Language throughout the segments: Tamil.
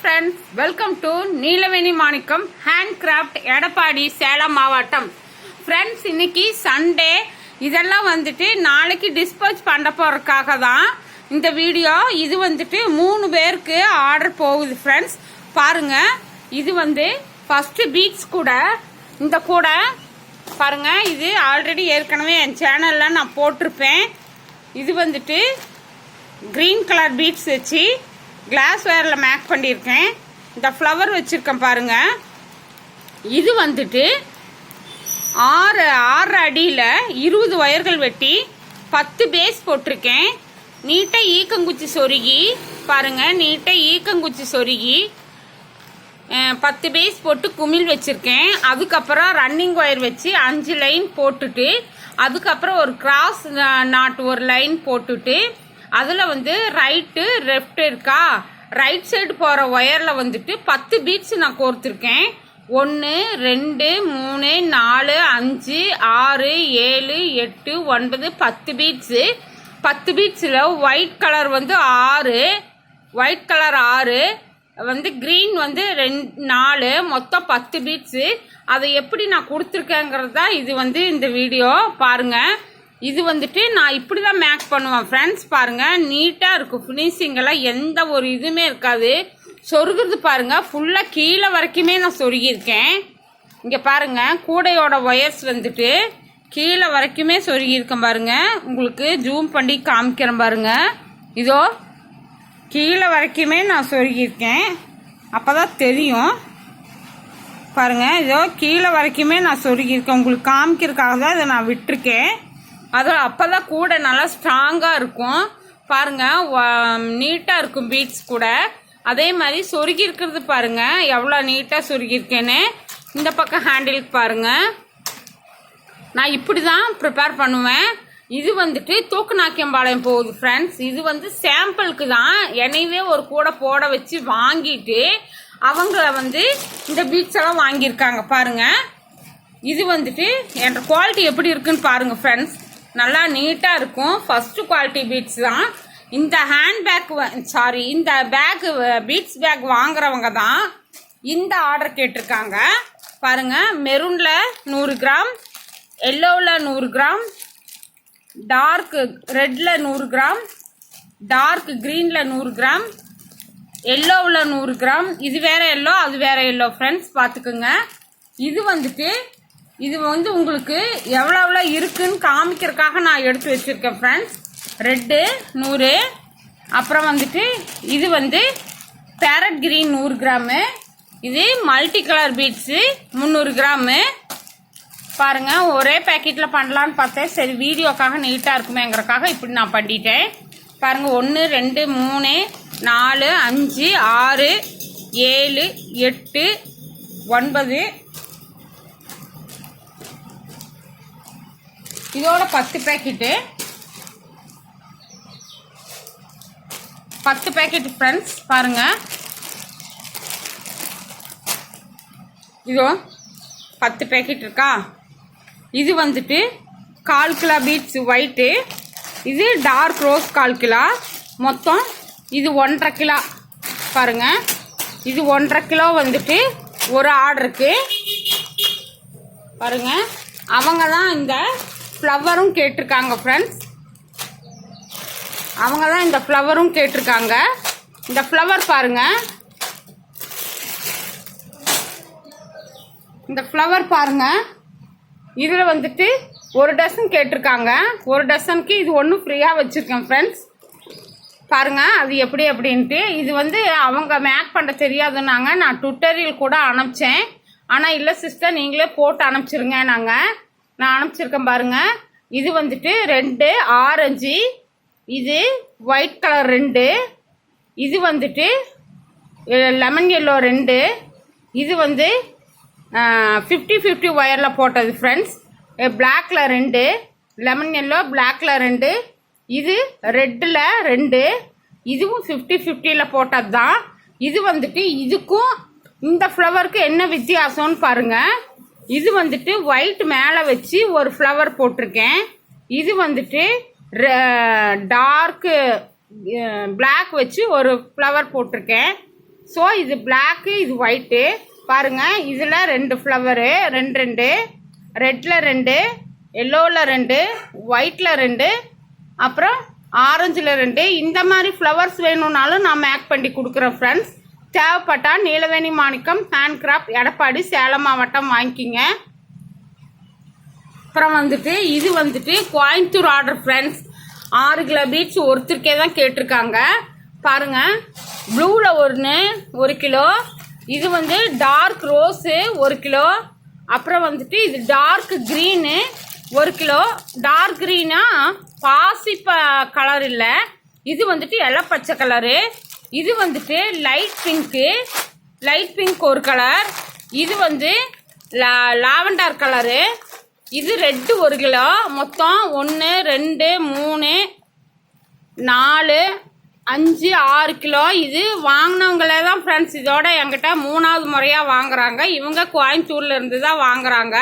Friends welcome to Neelaveni Manickam handcraft Edappadi Salem மாவட்டம் ஃப்ரெண்ட்ஸ் இன்னைக்கு சண்டே இதெல்லாம் வந்துட்டு நாளைக்கு டிஸ்போஸ் பண்ண போறதுக்காக தான் இந்த வீடியோ இது வந்துட்டு மூணு பேருக்கு ஆர்டர் போகுது ஃப்ரெண்ட்ஸ் பாருங்க. இது வந்து ஃபர்ஸ்ட் பீட்ஸ் கூட. இந்த கூட பாருங்க இது ஆல்ரெடி ஏற்கனவே என் சேனல்ல நான் போட்டிருப்பேன். இது வந்துட்டு க்ரீன் கலர் பீட்ஸ் வச்சு கிளாஸ் வேரில் மேக் பண்ணியிருக்கேன். இந்த ஃப்ளவர் வச்சுருக்கேன் பாருங்கள் இது வந்துட்டு ஆறு ஆறு அடியில் இருபது ஒயர்கள் வெட்டி பத்து பேஸ் போட்டிருக்கேன். நீட்டாக ஈக்கங்குச்சி சொருகி. பாருங்கள் நீட்டாக ஈக்கங்குச்சி சொருகி. பத்து பேஸ் போட்டு குமிழ் வச்சிருக்கேன். அதுக்கப்புறம் ரன்னிங் ஒயர் வச்சு அஞ்சு லைன் போட்டுட்டு அதுக்கப்புறம் ஒரு கிராஸ் நாட் ஒரு லைன் போட்டுட்டு அதில் வந்து ரைட்டு லெஃப்ட் இருக்கா? ரைட் சைடு போகிற ஒயரில் வந்துட்டு பத்து பீட்ஸ் நான் கோர்த்துருக்கேன். ஒன்று ரெண்டு மூணு நாலு அஞ்சு ஆறு ஏழு எட்டு ஒன்பது பத்து பீட்ஸு பத்து பீட்ஸில் ஒயிட் கலர் வந்து ஆறு ஒயிட் கலர் ஆறு வந்து க்ரீன் வந்து ரெண்டு நாலு மொத்தம் பத்து பீட்ஸு அதை எப்படி நான் கொடுத்துருக்கேங்கிறது தான் இது வந்து இந்த வீடியோ பாருங்கள் இது வந்துட்டு நான் இப்படி தான் மேக் பண்ணுவேன் ஃப்ரெண்ட்ஸ் பாருங்கள் நீட்டாக இருக்கும். ஃபினிஷிங்கெல்லாம் எந்த ஒரு இதுவுமே இருக்காது. சொருகிறது பாருங்கள் ஃபுல்லாக கீழே வரைக்குமே நான் சொருகியிருக்கேன். இங்கே பாருங்கள் கூடையோட ஒயர்ஸ் வந்துட்டு கீழே வரைக்குமே சொருகியிருக்கேன் பாருங்கள் உங்களுக்கு ஜூம் பண்ணி காமிக்கிறேன் பாருங்க. இதோ கீழே வரைக்குமே நான் சொருகியிருக்கேன். அப்போ தான் தெரியும். பாருங்கள் இதோ கீழே வரைக்குமே நான் சொருகியிருக்கேன். உங்களுக்கு காமிக்கிறதுக்காக தான் இதை நான் விட்டுருக்கேன். அதுவும் அப்போ தான் கூட நல்லா ஸ்ட்ராங்காக இருக்கும். பாருங்கள் நீட்டாக இருக்கும் பீட்ஸ் கூட. அதே மாதிரி சொருகி இருக்கிறது எவ்வளோ நீட்டாக சொருகியிருக்கேன்னு இந்த பக்கம் ஹேண்டிலுக்கு பாருங்கள் நான் இப்படி தான் ப்ரிப்பேர் பண்ணுவேன். இது வந்துட்டு தூக்குநாக்கியம்பாளையம் போகுது ஃப்ரெண்ட்ஸ் இது வந்து சாம்பிளுக்கு தான் என்னையவே ஒரு கூடை போட வச்சு வாங்கிட்டு அவங்கள வந்து இந்த பீட்ஸ் எல்லாம் வாங்கியிருக்காங்க பாருங்கள் இது வந்துட்டு என்ற குவாலிட்டி எப்படி இருக்குன்னு பாருங்கள் ஃப்ரெண்ட்ஸ் நல்லா நீட்டாக இருக்கும். ஃபஸ்ட்டு குவாலிட்டி பீட்ஸ் தான். இந்த ஹேண்ட் பேக் சாரி இந்த பேக் பீட்ஸ் பேக் வாங்குறவங்க தான் இந்த ஆர்டர் கேட்டிருக்காங்க. பாருங்க மெரூனில் நூறு கிராம் எல்லோவில் நூறு கிராம் டார்க் ரெட்டில் நூறு கிராம் டார்க் க்ரீனில் நூறு கிராம் எல்லோவில் நூறு கிராம். இது வேற எல்லோ அது வேறு எல்லோ ஃப்ரெண்ட்ஸ் பார்த்துக்குங்க இது வந்துட்டு இது வந்து உங்களுக்கு எவ்வளோ எவ்வளோ இருக்குன்னு காமிக்கிறதுக்காக நான் எடுத்து வச்சுருக்கேன் ஃப்ரெண்ட்ஸ் ரெட்டு நூறு. அப்புறம் வந்துட்டு இது வந்து பேரட் கிரீன் நூறு கிராமு. இது மல்டி கலர் பீட்ஸு முந்நூறு கிராமு. பாருங்கள் ஒரே பேக்கெட்டில் பண்ணலான்னு பார்த்தேன். சரி வீடியோக்காக நீட்டாக இருக்குமேங்கிறக்காக இப்படி நான் பண்ணிட்டேன். பாருங்கள் ஒன்று ரெண்டு மூணு நாலு அஞ்சு ஆறு ஏழு எட்டு ஒன்பது இதோட பத்து பேக்கெட்டு பத்து பேக்கெட் ஃப்ரெண்ட்ஸ் பாருங்க. இதோ பத்து பேக்கெட் இருக்கா? இது வந்துட்டு கால் கிலோ பீட்ஸ் ஒயிட்டு இது டார்க் ரோஸ் கால் கிலோ. மொத்தம் இது ஒன்றரை கிலோ. பாருங்க. இது ஒன்றரை கிலோ வந்துட்டு ஒரு ஆர்டருக்கு. பாருங்க. அவங்க தான் இந்த ஃப்ளவரும் கேட்டிருக்காங்க ஃப்ரெண்ட்ஸ் அவங்க தான் இந்த ஃப்ளவரும் கேட்டிருக்காங்க. இந்த ஃப்ளவர் பாருங்க. இந்த ஃப்ளவர் பாருங்கள் இதில் வந்துட்டு ஒரு டசன் கேட்டிருக்காங்க. ஒரு டசனுக்கு இது ஒன்று ஃப்ரீயாக வச்சுருக்கேன் ஃப்ரெண்ட்ஸ் பாருங்கள் அது எப்படி அப்படின்ட்டு. இது வந்து அவங்க மேக் பண்ண தெரியாதுன்னாங்க. நான் ட்விட்டரில் கூட அனுப்பிச்சேன். ஆனால் இல்லை சிஸ்டர் நீங்களே போட்டு அனுப்பிச்சிருங்க நாங்கள் நான் அனுப்பிச்சிருக்கேன் பாருங்க. இது வந்துட்டு ரெண்டு ஆரஞ்சு இது ஒயிட் கலர் ரெண்டு. இது வந்துட்டு லெமன் எல்லோ ரெண்டு. இது வந்து ஃபிஃப்டி ஃபிஃப்டி ஒயரில் போட்டது ஃப்ரெண்ட்ஸ் பிளாக்கில் ரெண்டு. லெமன் எல்லோ பிளாக்கில் ரெண்டு. இது ரெட்டில் ரெண்டு. இதுவும் ஃபிஃப்டி ஃபிஃப்டியில் போட்டது தான் இது வந்துட்டு இதுக்கும் இந்த ஃப்ளவருக்கு என்ன வித்தியாசம்னு பாருங்கள் இது வந்துட்டு ஒயிட் மேலே வச்சு ஒரு ஃப்ளவர் போட்டிருக்கேன். இது வந்துட்டு டார்க்கு பிளாக் வச்சு ஒரு ஃப்ளவர் போட்டிருக்கேன். ஸோ இது பிளாக்கு இது ஒயிட்டு பாருங்க இதில் ரெண்டு ஃப்ளவரு ரெண்டு ரெண்டு. ரெட்டில் ரெண்டு எல்லோவில் ரெண்டு ஒயிட்டில் ரெண்டு. அப்புறம் ஆரஞ்சில் ரெண்டு. இந்த மாதிரி ஃப்ளவர்ஸ் வேணும்னாலும் நான் மேக் பண்ணி கொடுக்குறேன் ஃப்ரெண்ட்ஸ் தேவைப்பட்டா நீலவேணி மாணிக்கம் ஹேண்ட் கிராஃப்ட் எடப்பாடி சேலம் மாவட்டம் வாங்கிக்கிங்க. அப்புறம் வந்துட்டு இது வந்துட்டு கோயம்புத்தூர் ஆர்டர் ஃப்ரெண்ட்ஸ் ஆறு கிலோ பீட்ஸ் ஒருத்தருக்கே தான் கேட்டிருக்காங்க. பாருங்கள் ப்ளூவில் ஒன்று ஒரு கிலோ. இது வந்து டார்க் ரோஸு ஒரு கிலோ. அப்புறம் வந்துட்டு இது டார்க் க்ரீனு ஒரு கிலோ. டார்க் க்ரீனாக பாசி ப கலர் இல்லை. இது வந்துட்டு இலை பச்சை கலரு இது வந்துட்டு லைட் பிங்க்கு லைட் பிங்க் ஒரு கலர் இது வந்து லா லாவெண்டர் கலரு இது ரெட்டு ஒரு கிலோ. மொத்தம் ஒன்று ரெண்டு மூணு நாலு அஞ்சு ஆறு கிலோ. இது வாங்கினவங்களே தான் ஃப்ரெண்ட்ஸ் இதோட என்கிட்ட மூணாவது முறையாக வாங்குறாங்க. இவங்க கோயம்புத்தூர்ல இருந்து தான் வாங்குறாங்க.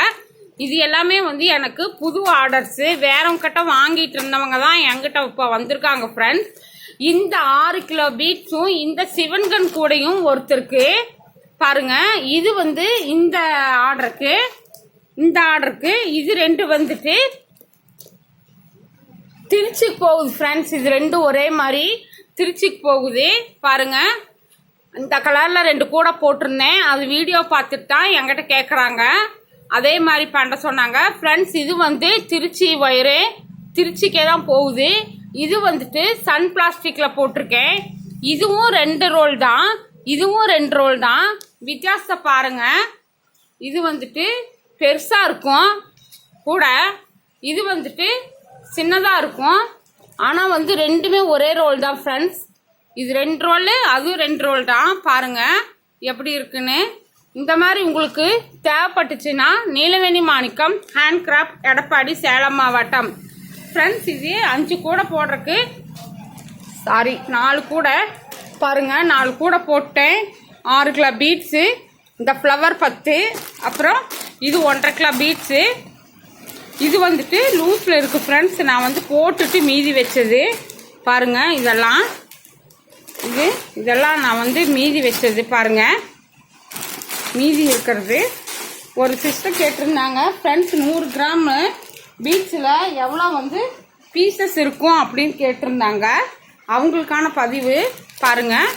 இது எல்லாமே வந்து எனக்கு புது ஆர்டர்ஸு வேறவங்கிட்ட வாங்கிட்டு இருந்தவங்க தான் என்கிட்ட இப்போ வந்திருக்காங்க ஃப்ரெண்ட்ஸ் இந்த ஆறு கிலோ பீட்ஸும் இந்த சிவன்கன் கூடையும் ஒருத்தருக்கு. பாருங்க இது வந்து இந்த ஆர்டருக்கு இந்த ஆர்டருக்கு இது ரெண்டு வந்துட்டு. திருச்சிக்கு போகுது ஃப்ரெண்ட்ஸ் இது ரெண்டும் ஒரே மாதிரி திருச்சிக்கு போகுது. பாருங்க இந்த கலரில் ரெண்டு கூட போட்டிருந்தேன். அது வீடியோ பார்த்துட்டு தான் என்கிட்ட கேட்குறாங்க அதே மாதிரி பண்ண சொன்னாங்க. ஃப்ரெண்ட்ஸ் இது வந்து திருச்சி வயிறு. திருச்சிக்கே தான் போகுது. இது வந்துட்டு சன் பிளாஸ்டிக்கில் போட்டிருக்கேன். இதுவும் ரெண்டு ரோல் தான். இதுவும் ரெண்டு ரோல் தான். வித்தியாசத்தை பாருங்கள் இது வந்துட்டு பெருசாக இருக்கும். கூட இது வந்துட்டு சின்னதாக இருக்கும். ஆனால் வந்து ரெண்டுமே ஒரே ரோல் தான் ஃப்ரெண்ட்ஸ் இது ரெண்டு ரோல் அதுவும் ரெண்டு ரோல் தான். பாருங்கள் எப்படி இருக்குன்னு. இந்த மாதிரி உங்களுக்கு தேவைப்பட்டுச்சுன்னா நீலவேணி மாணிக்கம் ஹேண்ட் கிராஃப்ட் எடப்பாடி சேலம் மாவட்டம். ஃப்ரெண்ட்ஸ் இது அஞ்சு கூடை போடுறதுக்கு. சாரி நாலு கூடை. பாருங்கள் நாலு கூட போட்டேன். ஆறு கிலோ பீட்ஸு இந்த ஃப்ளவர் பத்து அப்புறம் இது ஒன்றரை கிலோ பீட்ஸு இது வந்துட்டு லூஸில் இருக்குது ஃப்ரெண்ட்ஸ் நான் வந்து போட்டுட்டு மீதி வச்சது. பாருங்கள் இதெல்லாம். இது இதெல்லாம் நான் வந்து மீதி வச்சது பாருங்கள் மீதி இருக்கிறது. ஒரு சிஸ்டர் கேட்டிருந்தாங்க ஃப்ரெண்ட்ஸ் நூறு கிராம். பீச்சில் எவ்வளோ வந்து பீசஸ் இருக்கும் அப்படின்னு கேட்டிருந்தாங்க. அவங்களுக்கான பதிவு பாருங்கள்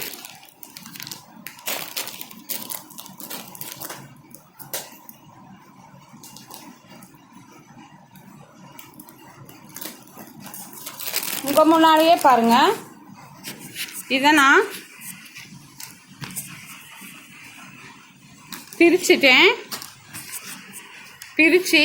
உங்கள் முன்னாடியே பாருங்கள் இதை நான் பிரிச்சுட்டேன். பிரித்து